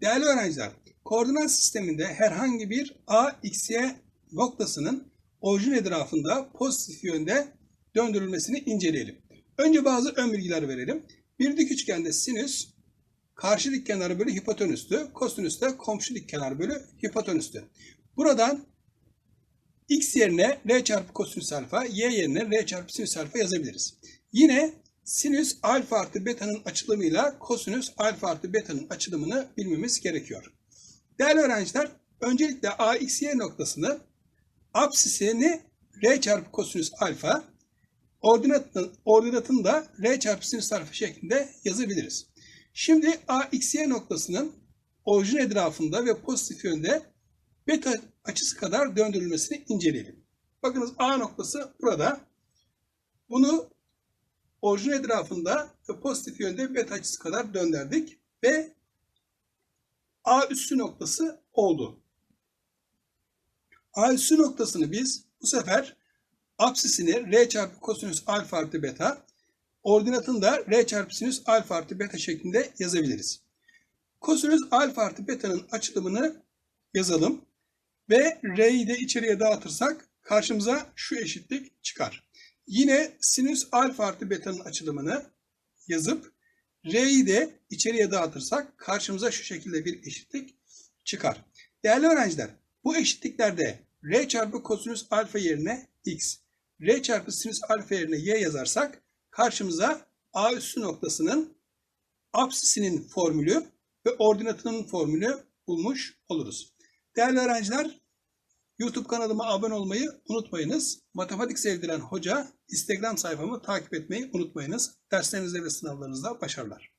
Değerli öğrenciler, koordinat sisteminde herhangi bir a, x, y noktasının orijin etrafında pozitif yönde döndürülmesini inceleyelim. Önce bazı ön bilgiler verelim. Bir dik üçgende sinüs karşı dik kenarı bölü hipotenüstü, kosinüs de komşu dik kenar bölü hipotenüstü. Buradan x yerine r çarpı kosinüs alfa, y yerine r çarpı sinüs alfa yazabiliriz. Yine sinüs alfa artı beta'nın açılımıyla kosinüs alfa artı beta'nın açılımını bilmemiz gerekiyor. Değerli öğrenciler, öncelikle a, x, y noktasını apsisini r çarpı kosinüs alfa, ordinatını, ordinatını da r çarpı sinüs alfa şeklinde yazabiliriz. Şimdi a, x, y noktasının orijin etrafında ve pozitif yönde beta açısı kadar döndürülmesini inceleyelim. Bakınız A noktası burada. Bunu orijin etrafında pozitif yönde beta açısı kadar döndürdük ve A üssü noktası oldu. A üssü noktasını biz bu sefer apsisini R çarpı kosinüs alfa artı beta, ordinatını da R çarpı sinüs alfa artı beta şeklinde yazabiliriz. Kosinüs alfa artı beta'nın açılımını yazalım. Ve R'yi de içeriye dağıtırsak karşımıza şu eşitlik çıkar. Yine sinüs alfa artı beta'nın açılımını yazıp R'yi de içeriye dağıtırsak karşımıza şu şekilde bir eşitlik çıkar. Değerli öğrenciler bu eşitliklerde R çarpı kosinüs alfa yerine x, R çarpı sinüs alfa yerine y yazarsak karşımıza A üssü noktasının apsisinin formülü ve ordinatının formülü bulmuş oluruz. Değerli öğrenciler, YouTube kanalıma abone olmayı unutmayınız. Matematik sevdiren hoca Instagram sayfamı takip etmeyi unutmayınız. Derslerinizde ve sınavlarınızda başarılar.